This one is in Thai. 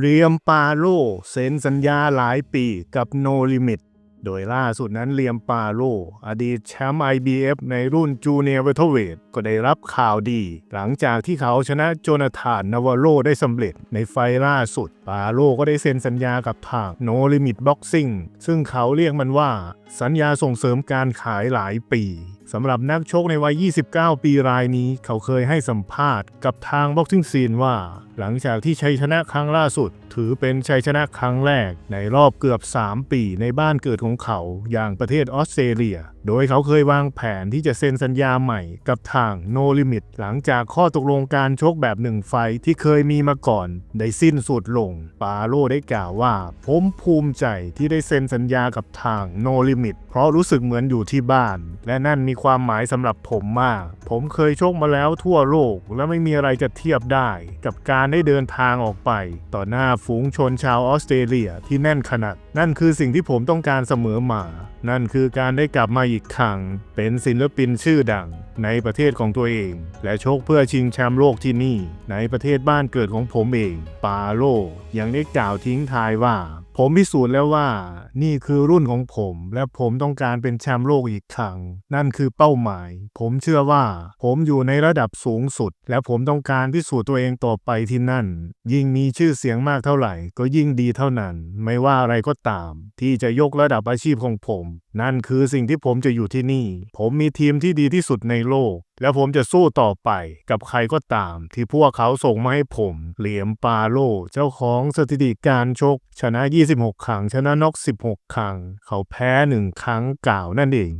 เรียมปาโลเซ็นสัญญาหลายปีกับโนลิมิต โดยล่าสุดนั้นเรียมปาโลอดีตแชมป์ IBF ในรุ่นจูเนียร์เวทเวทก็ได้รับข่าวดี หลังจากที่เขาชนะโจนาธานนาวาโรได้สำเร็จในไฟล่าสุด ปาโลก็ได้เซ็นสัญญากับทางโนลิมิตบ็อกซิ่งซึ่งเขาเรียกมันว่า สัญญาส่งเสริมการขายหลายปีสำหรับนักชกในวัย 29 ปีรายนี้ เขาเคยให้สัมภาษณ์กับทางบ็อกซิ่งซีนว่า หลังจากที่ชัยชนะครั้งล่าสุด ถือเป็นชัยชนะครั้งแรกในรอบเกือบ 3 ปีในบ้านเกิดของเขาอย่างประเทศออสเตรเลีย โดยเขาเคยวางแผนที่จะเซ็นสัญญาใหม่กับทางโนลิมิตหลังจากข้อตกลงการชกแบบหนึ่งไฟที่เคยมีมาก่อน ได้สิ้นสุดลง ปาโลได้กล่าวว่า ผมภูมิใจที่ได้เซ็นสัญญากับทางโนลิมิตเพราะรู้สึกเหมือนอยู่ที่บ้าน และนั่นมีความหมายสำหรับผมมาก ผมเคยชกมาแล้วทั่วโลก และไม่มีอะไรจะเทียบได้ กับการได้เดินทางออกไป ต่อหน้าฝูงชนชาวออสเตรเลียที่แน่นขนาด นั่นคือสิ่งที่ผมต้องการเสมอมา นั่นคือการได้กลับมาอีกครั้งเป็นศิลปินชื่อดัง ในประเทศของตัวเอง และโชกเพื่อชิงแชมป์โลกที่นี่ ในประเทศบ้านเกิดของผมเอง ปาโลยังได้กล่าวทิ้งทายว่า ผมพิสูจน์แล้วว่า นี่คือรุ่นของผม และผมต้องการเป็นแชมป์โลกอีกครั้ง นั่นคือเป้าหมาย ผมเชื่อว่า ผมอยู่ในระดับสูงสุด และผมต้องการพิสูจน์ตัวเองต่อไปที่นั่น ยิ่งมีชื่อเสียงมากเท่าไหร่ ก็ยิ่งดีเท่านั้น ไม่ว่าอะไรก็ตาม ที่จะยกระดับอาชีพของผมนั่นคือสิ่งที่ผมจะอยู่ที่นี่ ผมมีทีมที่ดีที่สุดในโลก และผมจะสู้ต่อไปกับใครก็ตาม ที่พวกเขาส่งมาให้ผม เหลียมปาโล เจ้าของสถิติการชก ชนะ 26 ครั้ง ชนะน็อก 16 ครั้ง เขาแพ้ 1 ครั้งกล่าวนั่นเอง